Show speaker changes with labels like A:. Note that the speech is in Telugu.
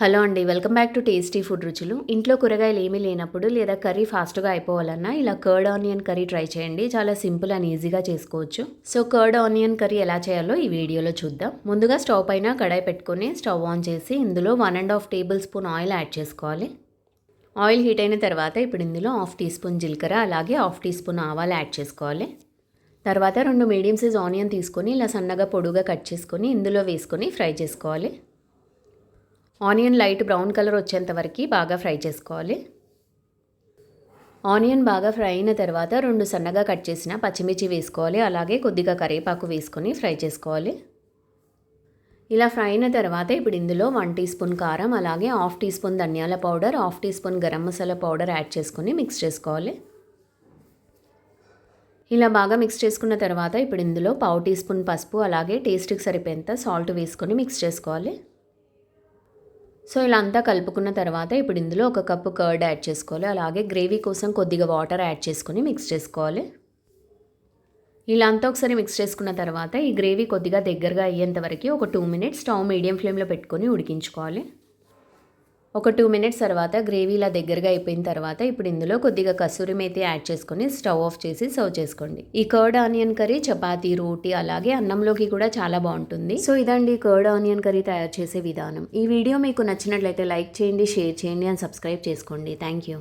A: హలో అండి welcome back to tasty food రుచులు. ఇంట్లో కూరగాయలు ఏమీ లేనప్పుడు లేదా కర్రీ ఫాస్ట్గా అయిపోవాలన్నా ఇలా కర్డ్ ఆనియన్ కర్రీ ట్రై చేయండి. చాలా సింపుల్ అండ్ ఈజీగా చేసుకోవచ్చు. సో కర్డ్ ఆనియన్ కర్రీ ఎలా చేయాలో ఈ వీడియోలో చూద్దాం. ముందుగా స్టవ్ పైన కడాయి పెట్టుకొని స్టవ్ ఆన్ చేసి ఇందులో one and half tablespoon oil add చేసుకోవాలి. ఆయిల్ హీట్ అయిన తర్వాత ఇప్పుడు ఇందులో హాఫ్ టీ స్పూన్ జీలకర్ర అలాగే హాఫ్ టీ స్పూన్ ఆవాలు యాడ్ చేసుకోవాలి. తర్వాత రెండు మీడియం సైజ్ ఆనియన్ తీసుకొని ఇలా సన్నగా పొడుగా కట్ చేసుకొని ఇందులో వేసుకొని ఫ్రై చేసుకోవాలి. ఆనియన్ లైట్ బ్రౌన్ కలర్ వచ్చేంత వరకు బాగా ఫ్రై చేసుకోవాలి. ఆనియన్ బాగా ఫ్రై అయిన తర్వాత రెండు సన్నగా కట్ చేసిన పచ్చిమిర్చి వేసుకోవాలి. అలాగే కొద్దిగా కరివేపాకు వేసుకొని ఫ్రై చేసుకోవాలి. ఇలా ఫ్రై అయిన తర్వాత ఇప్పుడు ఇందులో వన్ టీ స్పూన్ కారం అలాగే హాఫ్ టీ స్పూన్ ధనియాల powder half teaspoon garam masala powder add చేసుకొని మిక్స్ చేసుకోవాలి. ఇలా బాగా మిక్స్ చేసుకున్న తర్వాత ఇప్పుడు ఇందులో పావు టీ స్పూన్ పసుపు అలాగే టేస్ట్కి సరిపోయేంత సాల్ట్ వేసుకొని మిక్స్ చేసుకోవాలి. సో ఇలా అంతా కలుపుకున్న తర్వాత ఇప్పుడు ఇందులో ఒక కప్పు కర్డ్ యాడ్ చేసుకోవాలి. అలాగే గ్రేవీ కోసం కొద్దిగా వాటర్ యాడ్ చేసుకుని మిక్స్ చేసుకోవాలి. ఇలా అంతా ఒకసారి మిక్స్ చేసుకున్న తర్వాత ఈ గ్రేవీ కొద్దిగా దగ్గరగా అయ్యేంత వరకు ఒక టూ మినిట్స్ స్టవ్ మీడియం ఫ్లేమ్లో పెట్టుకొని ఉడికించుకోవాలి. ఒక టూ మినిట్స్ తర్వాత గ్రేవీ ఇలా దగ్గరగా అయిపోయిన తర్వాత ఇప్పుడు ఇందులో కొద్దిగా కసూరి మేతి యాడ్ చేసుకొని స్టవ్ ఆఫ్ చేసి సర్వ్ చేసుకోండి. ఈ కర్డ్ ఆనియన్ కర్రీ చపాతీ రోటీ అలాగే అన్నంలోకి కూడా చాలా బాగుంటుంది. సో ఇదండి కర్డ్ ఆనియన్ కర్రీ తయారు చేసే విధానం. ఈ వీడియో మీకు నచ్చినట్లయితే లైక్ చేయండి షేర్ చేయండి అండ్ సబ్స్క్రైబ్ చేసుకోండి. Thank you.